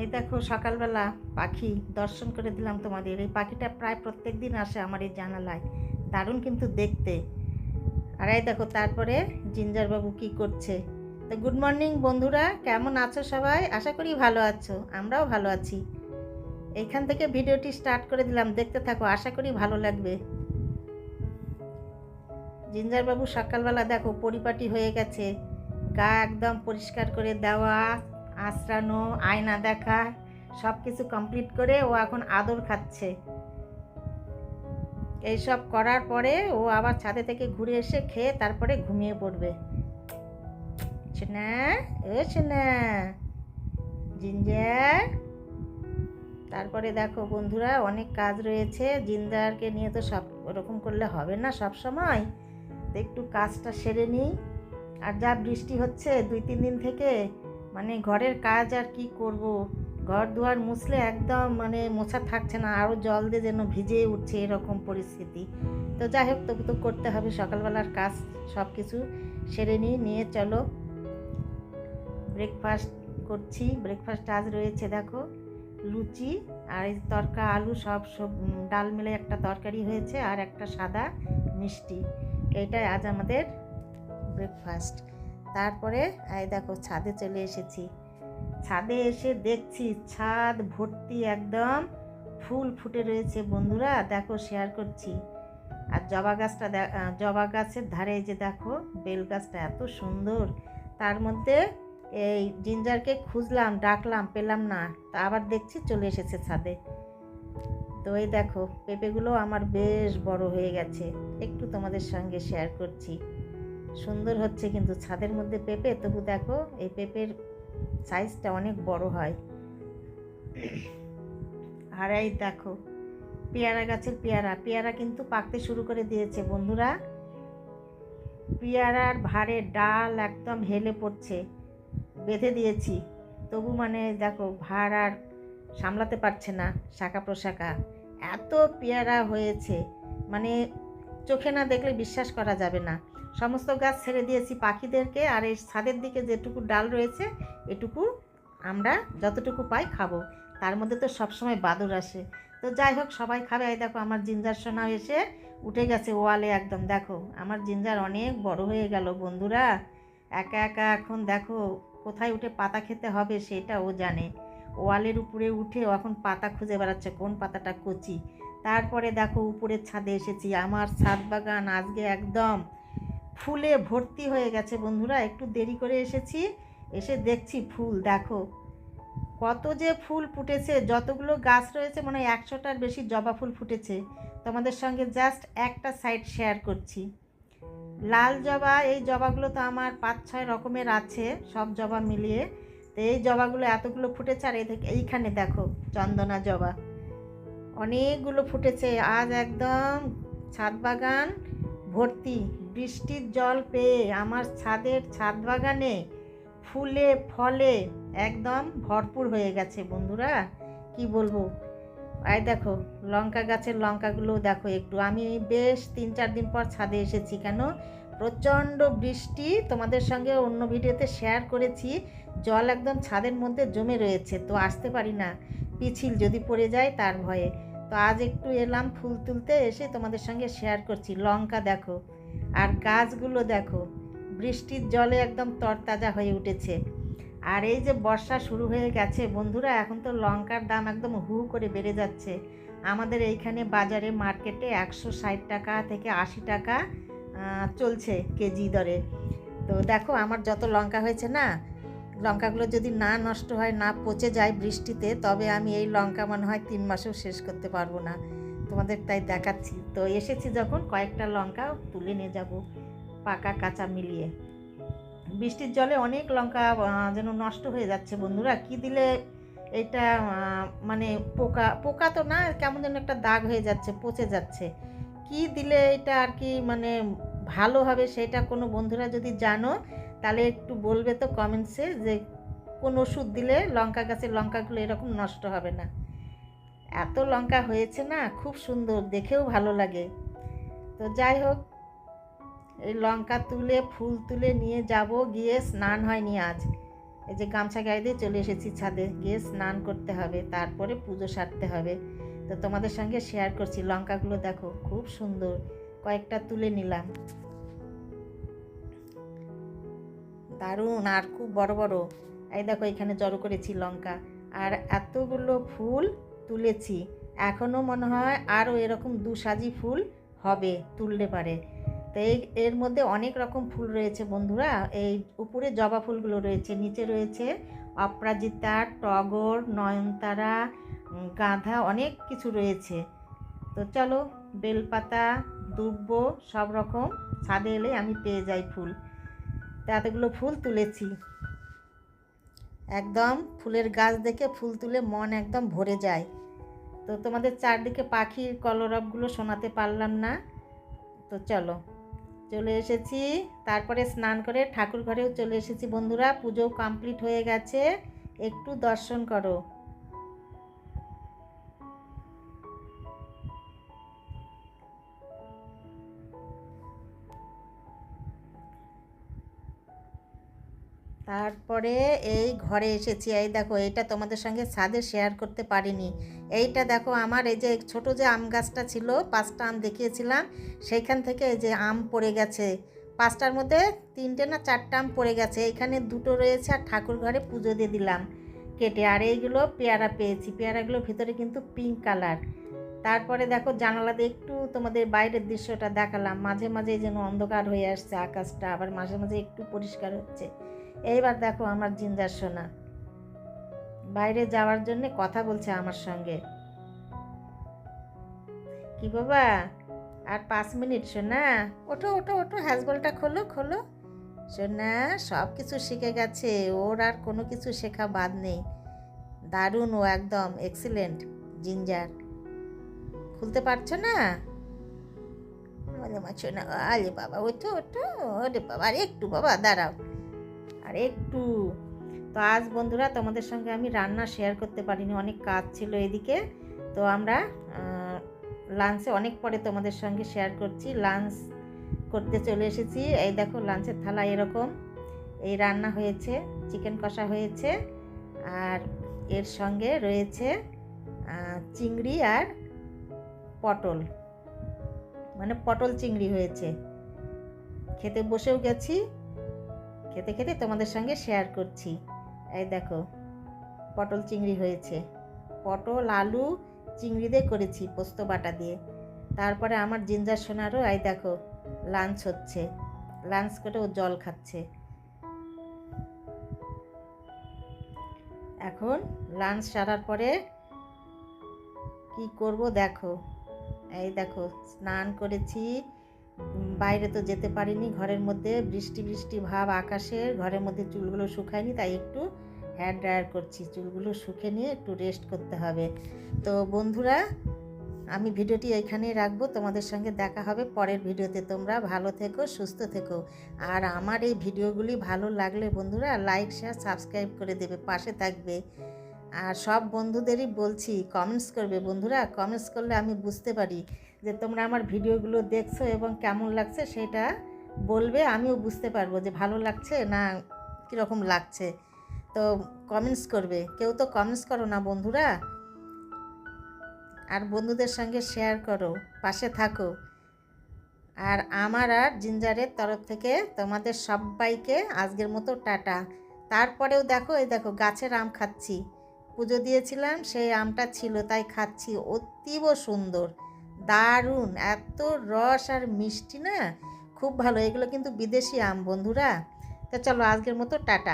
এই দেখো সকালবেলা পাখি দর্শন করে দিলাম তোমাদের। এই পাখিটা প্রায় প্রত্যেক দিন আসে আমার এই জানালায়। দারুণ কিন্তু দেখতে। আর এই দেখো, তারপরে জিঞ্জারবাবু কি করছে? তো গুড মর্নিং বন্ধুরা, কেমন আছো সবাই? আশা করি ভালো আছো, আমরাও ভালো আছি। এইখান থেকে ভিডিওটি স্টার্ট করে দিলাম, দেখতে থাকো, আশা করি ভালো লাগবে। জিঞ্জারবাবু সকালবেলা দেখো, পরিপাটি হয়ে গেছে, গা একদম পরিষ্কার করে দেওয়া আঁচড়ানো আয়না দেখা সব কিছু কমপ্লিট করে ও এখন আদর খাচ্ছে। এইসব করার পরে ও আবার ছাদে থেকে ঘুরে এসে খেয়ে তারপরে ঘুমিয়ে পড়বে। জিঞ্জার। তারপরে দেখো বন্ধুরা, অনেক কাজ রয়েছে। জিঞ্জারকে নিয়ে তো সব ওরকম করলে হবে না সব সময়। একটু কাজটা সেরে নিই। আর যা বৃষ্টি হচ্ছে, দুই তিন দিন থেকে মানে ঘরের কাজ আর কি করব? ঘর দুয়ার মুছলে একদম মানে মোছা থাকছে না আরও জল দিয়ে যেন ভিজে উঠছে এরকম পরিস্থিতি। তো যাই হোক তবু তো করতে হবে, সকালবেলার কাজ সব কিছু সেরে নিই নিয়ে চলো। ব্রেকফাস্ট করছি ব্রেকফাস্ট আজ রয়েছে দেখো, লুচি আর এই তরকা, আলু সব সব ডাল মিলে একটা তরকারি হয়েছে আর একটা সাদা মিষ্টি। এইটাই আজ আমাদের ব্রেকফাস্ট তারপরে, এই দেখো, ছাদে চলে এসেছি। ছাদে এসে দেখছি ছাদ ভর্তি একদম ফুল ফুটে রয়েছে বন্ধুরা, দেখো শেয়ার করছি। আর জবা গাছটা জবা গাছের ধারে যে দেখো, বেল গাছটা এত সুন্দর। তার মধ্যে এই জিঞ্জারকে খুঁজলাম, ডাকলাম, পেলাম না, তা আবার দেখছি চলে এসেছে ছাদে। তো এই দেখো, পেঁপেগুলো আমার বেশ বড় হয়ে গেছে, একটু তোমাদের সঙ্গে শেয়ার করছি। সুন্দর হচ্ছে কিন্তু ছাদের মধ্যে পেঁপে, তবু দেখো এই পেঁপের সাইজটা অনেক বড় হয়। আর এই দেখো, পেয়ারা গাছের পেয়ারা। পেয়ারা কিন্তু পাকতে শুরু করে দিয়েছে, বন্ধুরা। পেয়ারার ভারে ডাল একদম হেলে পড়ছে, বেঁধে দিয়েছি। তবু মানে দেখো ভার আর সামলাতে পারছে না, শাখা প্রশাখা। এত পেয়ারা হয়েছে মানে চোখে না দেখলে বিশ্বাস করা যাবে না। সমস্ত গাছ ছেড়ে দিয়েছি পাখিদেরকে আর এই ছাদের দিকে যেটুকু ডাল রয়েছে, এটুকু আমরা যতটুকু পাই খাব। তার মধ্যে তো সবসময় বাদর আসে। তো যাই হোক, সবাই খাবে। এই দেখো, আমার জিঞ্জার সোনা এসে উঠে গেছে ওয়ালে একদম। দেখো, আমার জিঞ্জার অনেক বড় হয়ে গেল বন্ধুরা। একা একা এখন দেখো কোথায় উঠে পাতা খেতে হবে সেটা ও জানে। ওয়ালের উপরে উঠে এখন পাতা খুঁজে বেড়াচ্ছে, কোন পাতাটা কচি। তারপরে দেখো, উপরের ছাদে এসেছি। আমার ছাদ বাগান আজকে একদম ফুলে ভর্তি হয়ে গেছে বন্ধুরা, একটু দেরি করে এসেছি, এসে দেখছি ফুল, দেখো। কত যে ফুল ফুটেছে, যতগুলো গাছ রয়েছে মানে একশোটার বেশি জবা ফুল ফুটেছে। তোমাদের সঙ্গে জাস্ট একটা সাইড শেয়ার করছি। লাল জবা, এই জবাগুলো তো আমার পাঁচ, ছয় রকমের আছে, সব জবা মিলিয়ে। তো এই জবাগুলো এতগুলো ফুটেছে, আর এইখানে দেখো, চন্দনা জবা। অনেকগুলো ফুটেছে, আজ একদম ছাদ বাগান ভর্তি বৃষ্টির জল পেয়ে আমার ছাদের ছাদ বাগানে ফুলে, ফলে একদম ভরপুর হয়ে গেছে বন্ধুরা। কি বলব? এই দেখো, লঙ্কা গাছের লঙ্কাগুলো দেখো একটু। আমি বেশ তিন চার দিন পর ছাদে এসেছি কেন? প্রচণ্ড বৃষ্টি। তোমাদের সঙ্গে অন্য ভিডিওতে শেয়ার করেছি। জল একদম ছাদের মধ্যে জমে রয়েছে, তো আসতে পারি না। পিছিল যদি পড়ে যায় তার ভয়ে। তো আজ একটু এলাম ফুল তুলতে এসে তোমাদের সঙ্গে শেয়ার করছি। লঙ্কা দেখো আর গাছগুলো দেখো, বৃষ্টির জলে একদম তরতাজা হয়ে উঠেছে। আর এই যে বর্ষা শুরু হয়ে গেছে, বন্ধুরা, এখন তো লঙ্কার দাম একদম হু করে বেড়ে যাচ্ছে। আমাদের এইখানে বাজারে, মার্কেটে একশো ষাট টাকা থেকে আশি টাকা চলছে কেজি দরে। তো দেখো, আমার যত লঙ্কা হয়েছে না, লঙ্কাগুলো যদি না নষ্ট হয়, না পচে যায় বৃষ্টিতে, তবে আমি এই লঙ্কা মনে হয় তিন মাসেও শেষ করতে পারব না। তোমাদের তাই দেখাচ্ছি। তো এসেছি যখন কয়েকটা লঙ্কা তুলে নিয়ে যাব পাকা কাঁচা মিলিয়ে। বৃষ্টির জলে অনেক লঙ্কা যেন নষ্ট হয়ে যাচ্ছে বন্ধুরা। কি দিলে এটা মানে পোকা পোকা তো না, কেমন যেন একটা দাগ হয়ে যাচ্ছে, পচে যাচ্ছে। কি দিলে এটা আর কি মানে ভালো হবে সেটা কোনো বন্ধুরা যদি জানো, তাহলে একটু বলবে তো কমেন্টসে যে কোন ওষুধ দিলে লঙ্কা গাছের লঙ্কাগুলো এরকম নষ্ট হবে না। এত লঙ্কা হয়েছে না, খুব সুন্দর, দেখেও ভালো লাগে। তো যাই হোক, এই লঙ্কা তুলে, ফুল তুলে নিয়ে যাব, গিয়ে স্নান হয়নি আজ। এই যে গামছা গায়ে দিয়ে চলে এসেছি ছাদে, গিয়ে স্নান করতে হবে, তারপরে পুজো সারতে হবে। তো তোমাদের সঙ্গে শেয়ার করছি, লঙ্কাগুলো দেখো, খুব সুন্দর, কয়েকটা তুলে নিলাম। দারুণ, আর খুব বড় বড়। এই দেখো, এখানে জড়ো করেছি লঙ্কা। আর এতগুলো ফুল তুলেছি। এখনও মনে হয় আরও এরকম দু সাজি ফুল হবে তুললে পারে। তো এই, এর মধ্যে অনেক রকম ফুল রয়েছে বন্ধুরা। এই উপরে জবা ফুলগুলো রয়েছে, নিচে রয়েছে অপরাজিতা, টগর, নয়নতারা গাঁধা, অনেক কিছু রয়েছে। তো চলো, বেলপাতা, দুব্ব, সব রকম ছাদে এলে আমি পেয়ে যাই ফুল। এতগুলো ফুল তুলেছি। একদম ফুলের গাছ দেখে ফুল তুলে মন একদম ভরে যায়। তো তোমাদের চারদিকে পাখির কলরবগুলো শোনাতে পারলাম না। তো চলো, চলে এসেছি। তারপরে স্নান করে ঠাকুর ঘরেও চলে এসেছি বন্ধুরা। পুজো কমপ্লিট হয়ে গেছে। একটু দর্শন করো। তারপরে এই ঘরে এসেছি। এই দেখো, এইটা তোমাদের সঙ্গে ছাদে শেয়ার করতে পারিনি। এইটা দেখো, আমার এই যে ছোট যে আম গাছটা ছিল, পাঁচটা আম দেখিয়েছিলাম, সেইখান থেকে এই যে আম পড়ে গেছে। পাঁচটার মধ্যে তিনটে না চারটা আম পড়ে গেছে। এইখানে দুটো রয়েছে আর ঠাকুর ঘরে পুজো দিয়ে দিলাম কেটে। আর এইগুলো পেয়ারা পেয়েছি। পেয়ারাগুলোর ভিতরে কিন্তু পিঙ্ক কালার তারপরে দেখো, জানালা দিয়ে একটু তোমাদের বাইরের দৃশ্যটা দেখালাম। মাঝে মাঝে যেন অন্ধকার হয়ে আসছে আকাশটা, আবার মাঝে মাঝে একটু পরিষ্কার হচ্ছে। এইবার দেখো আমার জিঞ্জার সোনা। বাইরে যাওয়ার জন্য কথা বলছে আমার সঙ্গে। কি বাবা? আর পাঁচ মিনিট সোনা। ওঠো ওঠো ওঠো হ্যাজবলটা খোলো খোলো। সোনা সব কিছু শিখে গেছে। ওর আর কোনো কিছু শেখা বাদ নেই। দারুণ ও একদম এক্সিলেন্ট জিঞ্জার। খুলতে পারছ না? আরে মা সোনা, আরে বাবা, ওঠো ওঠো। ওরে বাবা, আর একটু বাবা, দাঁড়াও। আর একটু। তো আজ বন্ধুরা তোমাদের সঙ্গে আমি রান্না শেয়ার করতে পারিনি, অনেক কাজ ছিল এদিকে। তো আমরা লাঞ্চে অনেক পরে তোমাদের সঙ্গে শেয়ার করছি লাঞ্চ করতে চলে এসেছি। এই দেখো লাঞ্চের থালা এরকম। এই রান্না হয়েছে চিকেন কষা হয়েছে, আর এর সঙ্গে রয়েছে চিংড়ি আর পটল। মানে পটল চিংড়ি হয়েছে। খেতে বসেও গেছি। খেতে খেতে তোমাদের সঙ্গে শেয়ার করছি। এই দেখো, পটল চিংড়ি হয়েছে। পটল, আলু, চিংড়ি দিয়ে করেছি পোস্ত বাটা দিয়ে। তারপরে আমার জিঞ্জার সোনারও, এই দেখো লাঞ্চ হচ্ছে। লাঞ্চ করে ও জল খাচ্ছে। এখন লাঞ্চ সারার পরে কি করব দেখো। এই দেখো, স্নান করেছি। বাইরে তো যেতে পারিনি, ঘরের মধ্যে বৃষ্টি বৃষ্টি ভাব আকাশের ঘরের মধ্যে চুলগুলো শুকায়নি, তাই একটু হেয়ার ড্রায়ার করছি। চুলগুলো শুকে নিয়ে একটু রেস্ট করতে হবে। তো বন্ধুরা, আমি ভিডিওটি এইখানেই রাখব, তোমাদের সঙ্গে দেখা হবে পরের ভিডিওতে। তোমরা ভালো থেকো, সুস্থ থেকো। আর আমার এই ভিডিওগুলি ভালো লাগলে বন্ধুরা লাইক শেয়ার সাবস্ক্রাইব করে দেবে, পাশে থাকবে। আর সব বন্ধুদেরই বলছি কমেন্টস করবে। বন্ধুরা কমেন্টস করলে আমি বুঝতে পারি যে তোমরা আমার ভিডিওগুলো দেখছ এবং কেমন লাগছে সেটা বলবে, আমিও বুঝতে পারব যে ভালো লাগছে না কীরকম লাগছে। তো কমেন্টস করবে। কেউ তো কমেন্টস করো না বন্ধুরা। আর বন্ধুদের সঙ্গে শেয়ার করো, পাশে থাকো। আর আমার আর জিঞ্জারের তরফ থেকে তোমাদের সবাইকে আজকের মতো টাটা। তারপরেও দেখো, এই দেখো, গাছের আম খাচ্ছি। পুজো দিয়েছিলাম, সেই আমটা ছিল, তাই খাচ্ছি। অতীব সুন্দর। দারুণ, এত রস আর মিষ্টি না? খুব ভালো, এগুলো কিন্তু বিদেশি আম, বন্ধুরা। তা চলো, আজকের মতো টাটা।